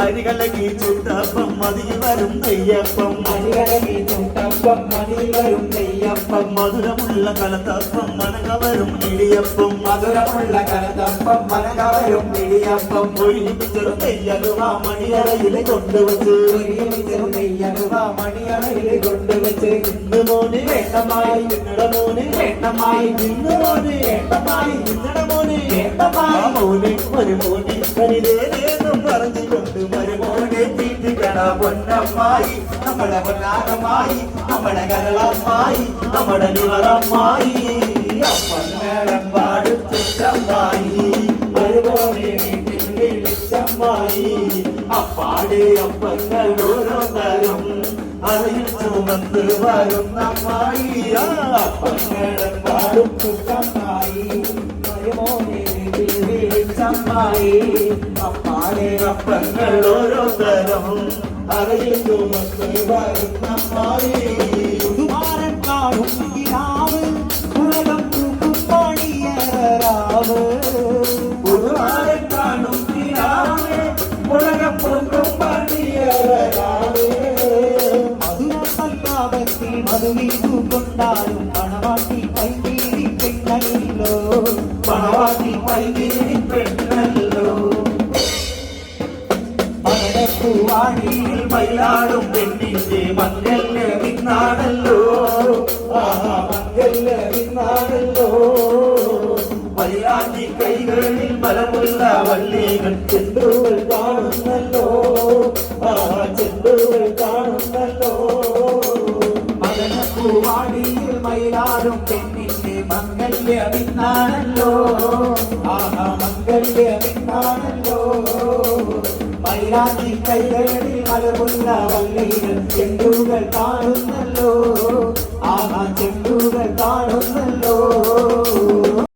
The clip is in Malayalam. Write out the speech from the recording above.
അരികളകി ചുട്ടപ്പം മതി വരും നെയ്യപ്പം. അരികളകി ചുട്ടപ്പം മതി വരും നെയ്യപ്പം. മധുരമുള്ള കലത്തപ്പം മനകവരും ഇടിയപ്പം. മധുരമുള്ള കലത്തപ്പം മനക വരും ഇടിയപ്പം. ഒരുമിച്ചൊരു നെയ്യലുവ മണിയറയിൽ കൊണ്ടുവച്ച്. ഒരുമിച്ച് നെയ്യലുവ മണിയറയിൽ കൊണ്ടുവച്ച്. ഇന്ന് മോന് വേണ്ടമായി നിങ്ങളുടെ മോന് വേണ്ടമായി. ഇന്ന് മോന് വേണ്ടമായി നിങ്ങളുടെ മോന് വേണ്ടമായി. മോന് ഒരു മോനെ പറഞ്ഞുകൊണ്ട് മരുമോനെ തീറ്റിക്കണ പൊന്നമ്മായി. നമ്മുടെ പൊന്നാരമായി നമ്മുടെ കരളമ്മായി നമ്മുടെ നിവറമ്മായി അപ്പന്നേരം പാടുത്തമ്മായി മരുമോനെ വിളിച്ചമ്മായി അപ്പാടെ അപ്പങ്ങൾ ഓരോ തരം അറിയിൽ ചുമന്ന് വരുന്നമ്മായി. ആ അപ്പന്നേരം പാടും വിളിച്ചമ്മായി അപ്പാടെ അപ്പങ്ങൾ ഓരോ തരം അറിയിൽ ചുമന്ന് വരുന്നമ്മായി പുതുമാരൻ കാണും കിനാവ് ഉലകം തൂക്കും പണിയറാവ് പുതുമാരൻ കാണും കിനാവേ, ഉലകം പൊങ്കും പണിയറാവേ. മധുര സല്ലാപത്തിൽ പണവാട്ടി വൈകി പെണ്ണല്ലോ. പകരപ്പൂവാടിയിൽ മയിലാടും പെണ്ണിന്റെ മംഗല്യ വിന്നാടല്ലോ ആഹാ മംഗല്യ വിന്നാടല്ലോ മയിലാണ്ടി കൈകളിൽ മലമുള്ള വള്ളികൾ ചെണ്ടുകൾ കാണുന്നല്ലോ. ആ ചെണ്ടുകൾ കാണുന്നല്ലോ. പകരപ്പൂവാടിയിൽ മയിലാടും പെണ്ണിന്റെ മംഗല്യ വിന്നാണല്ലോ ആഹാ മംഗല്യമിന്നാണല്ലോ മൈലാഞ്ചി കൈകളിൽ മലമുള്ള വള്ളികൾ ചെണ്ടുകൾ കാണുന്നല്ലോ. ആഹാ ചെണ്ടുകൾ കാണുന്നല്ലോ